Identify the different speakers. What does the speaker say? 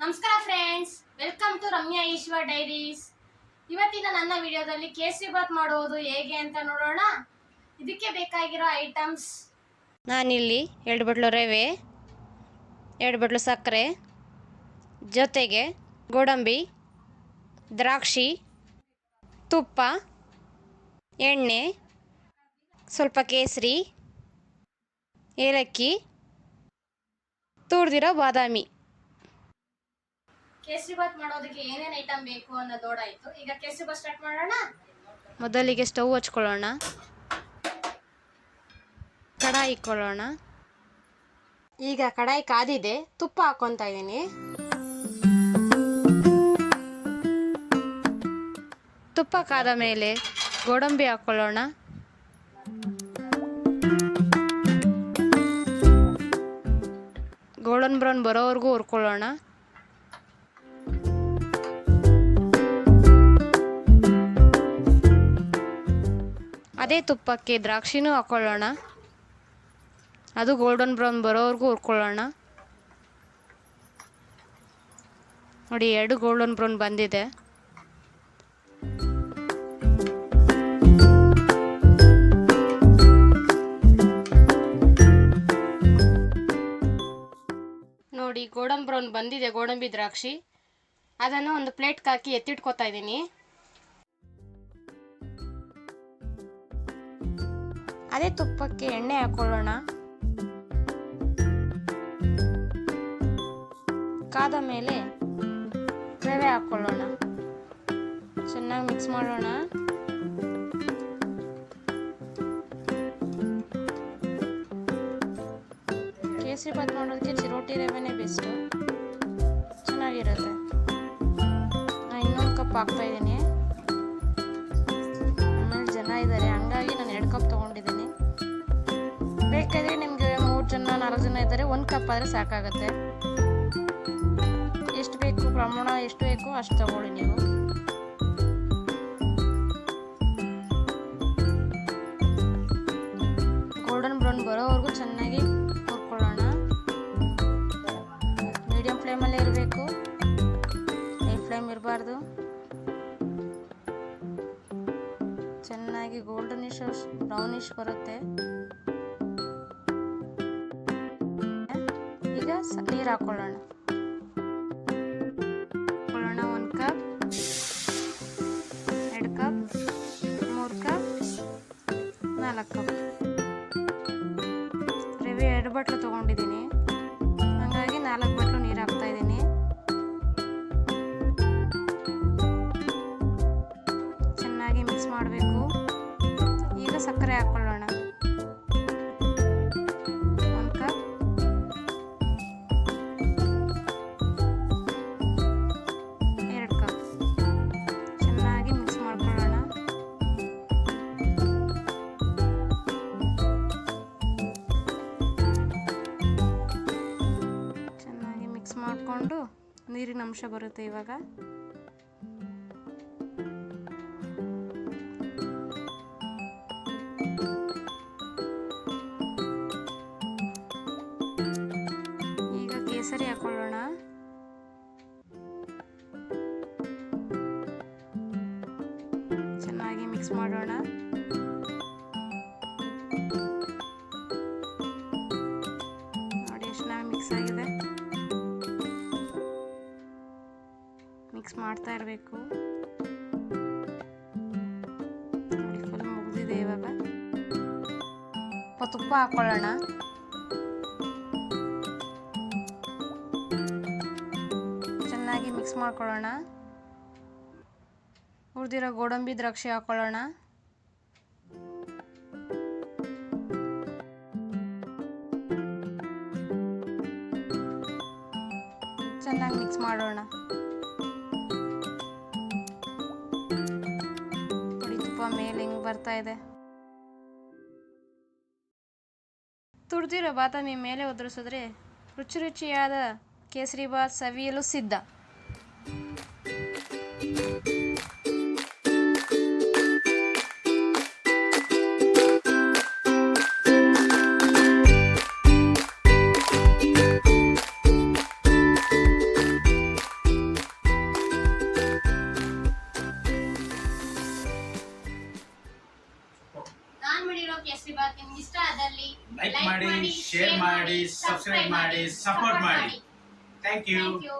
Speaker 1: ನಮಸ್ಕಾರ friends welcome to Ramya Eshwar diaries ಇವತ್ತಿನ ನನ್ನ ವಿಡಿಯೋದಲ್ಲಿ ಕೇಸರಿ ಬಾತ್ ಮಾಡುವುದು ಹೇಗೆ ಅಂತ ನೋಡೋಣ. ಇದಕ್ಕೆ ಬೇಕಾಗಿರೋ ಐಟಮ್ಸ್
Speaker 2: ನಾನಿಲ್ಲಿ ಎರಡು ಬಟ್ಲು ರವೆ, ಎರಡು ಬಟ್ಲು ಸಕ್ಕರೆ, ಜೊತೆಗೆ ಗೋಡಂಬಿ, ದ್ರಾಕ್ಷಿ, ತುಪ್ಪ, ಎಣ್ಣೆ, ಸ್ವಲ್ಪ ಕೇಸರಿ, ಏಲಕ್ಕಿ, ತುರಿದಿರೋ ಬಾದಾಮಿ.
Speaker 1: ಕೇಸರಿ ಬಾತ್ ಮಾಡೋದಕ್ಕೆ ಏನೇನು ಐಟಮ್ ಬೇಕು ಅನ್ನೋದು ನೋಡಾಯ್ತು. ಈಗ ಕೇಸರಿ ಬಾತ್ ಸ್ಟಾರ್ಟ್ ಮಾಡೋಣ?
Speaker 2: ಮೊದಲಿಗೆ ಸ್ಟವ್ ಹಚ್ಕೊಳ್ಳೋಣ. ಕಡಾಯಿ ಇಕ್ಕೊಳ್ಳೋಣ ಈಗ ಕಡಾಯಿ ಕಾದಿದೆ. ತುಪ್ಪ ಹಾಕ್ಕೊತಾ ಇದ್ದೀನಿ. ತುಪ್ಪ ಕಾದ ಮೇಲೆ ಗೋಡಂಬಿ ಹಾಕ್ಕೊಳ್ಳೋಣ. ಗೋಲ್ಡನ್ ಬ್ರೌನ್ ಬರೋವರೆಗೂ ಹುರ್ಕೊಳ್ಳೋಣ. ಅದೇ ತುಪ್ಪಕ್ಕೆ ದ್ರಾಕ್ಷಿನೂ ಹಾಕ್ಕೊಳ್ಳೋಣ ಅದು ಗೋಲ್ಡನ್ ಬ್ರೌನ್ ಬರೋವರೆಗೂ ಹುರ್ಕೊಳ್ಳೋಣ. ನೋಡಿ, ಎರಡು ಗೋಲ್ಡನ್ ಬ್ರೌನ್ ಬಂದಿದೆ. ನೋಡಿ ಗೋಲ್ಡನ್ ಬ್ರೌನ್ ಬಂದಿದೆ, ಗೋಡಂಬಿ ದ್ರಾಕ್ಷಿ. ಅದನ್ನು ಒಂದು ಪ್ಲೇಟ್ಗೆ ಹಾಕಿ ಎತ್ತಿಟ್ಕೋತಾ ಇದ್ದೀನಿ. ಅದೇ ತುಪ್ಪಕ್ಕೆ ಎಣ್ಣೆ ಹಾಕೊಳ್ಳೋಣ. ಕಾದ ಮೇಲೆ ರವೆ ಹಾಕೊಳ್ಳೋಣ. ಚೆನ್ನಾಗಿ ಮಿಕ್ಸ್ ಮಾಡೋಣ. ಕೇಸರಿ ಬಾತ್ ಮಾಡೋದಕ್ಕೆ ಚಿರೋಟಿ ರವೆನೇ ಬೆಸ್ಟು ಚೆನ್ನಾಗಿರುತ್ತೆ. ನಾನು ಇನ್ನೊಂದು ಕಪ್ ಹಾಕ್ತಾ ಜನ ಇದ್ದರೆ ಕಪ್ ಆದರೆ ಸಾಕಾಗುತ್ತೆ. ಎಷ್ಟು ಬೇಕು ಪ್ರಮಾಣ, ಎಷ್ಟು ಬೇಕು ಅಷ್ಟು ತಗೊಳ್ಳಿ ನೀವು. ಗೋಲ್ಡನ್ ಬ್ರೌನ್ ಬರೋವರೆಗೂ ಚೆನ್ನಾಗಿ ಹುರ್ಕೊಳ್ಳೋಣ. ಮೀಡಿಯಂ ಫ್ಲೇಮಲ್ಲೇ ಇರಬೇಕು. ಹೈ ಫ್ಲೇಮ್ ಇರಬಾರ್ದು. ಚೆನ್ನಾಗಿ ಗೋಲ್ಡನಿಶ್ ಬ್ರೌನಿಶ್ ಬರುತ್ತೆ. ಈಗ ನೀರು ಹಾಕೊಳ್ಳೋಣ. ಹಾಕೊಳ್ಳೋಣ ಒಂದು ಕಪ್, ಎರಡು ಕಪ್, ಮೂರು ಕಪ್, ನಾಲ್ಕು ಕಪ್. ರವೆ ಎರಡು ಬಟ್ಲು ತೊಗೊಂಡಿದ್ದೀನಿ. ನೀರಿನ ಅಂಶ ಬರುತ್ತೆ ಇವಾಗ. ಈಗ ಕೇಸರಿ ಹಾಕೊಳ್ಳೋಣ. ಚೆನ್ನಾಗಿ ಮಿಕ್ಸ್ ಮಾಡೋಣ. ಮಿಕ್ಸ್ ಮಾಡ್ತಾ ಇರಬೇಕು. ಫುಲ್ ಇವಾಗ. ತುಪ್ಪ ಹಾಕೊಳ್ಳೋಣ. ಚೆನ್ನಾಗಿ ಮಿಕ್ಸ್ ಮಾಡ್ಕೊಳ್ಳೋಣ. ಹುರಿದಿರೋ ಗೋಡಂಬಿ ದ್ರಾಕ್ಷಿ ಹಾಕೊಳ್ಳೋಣ. ಚೆನ್ನಾಗಿ ಮಿಕ್ಸ್ ಮಾಡೋಣ. ಬರ್ತಾ ಇದೆ. ತುರ್ದಿರೋ ಬಾದಾಮಿ ಮೇಲೆ ಉದುರಿಸಿದ್ರೆ ರುಚಿ ರುಚಿಯಾದ ಕೇಸರಿ ಬಾತ್ ಸವಿಯಲು ಸಿದ್ಧ.
Speaker 3: ಲೈಕ್ ಮಾಡಿ ಶೇರ್ ಮಾಡಿ ಸಬ್ಸ್ಕ್ರೈಬ್ ಮಾಡಿ ಸಪೋರ್ಟ್ ಮಾಡಿ ಥ್ಯಾಂಕ್ ಯು
Speaker 1: ಥ್ಯಾಂಕ್ ಯು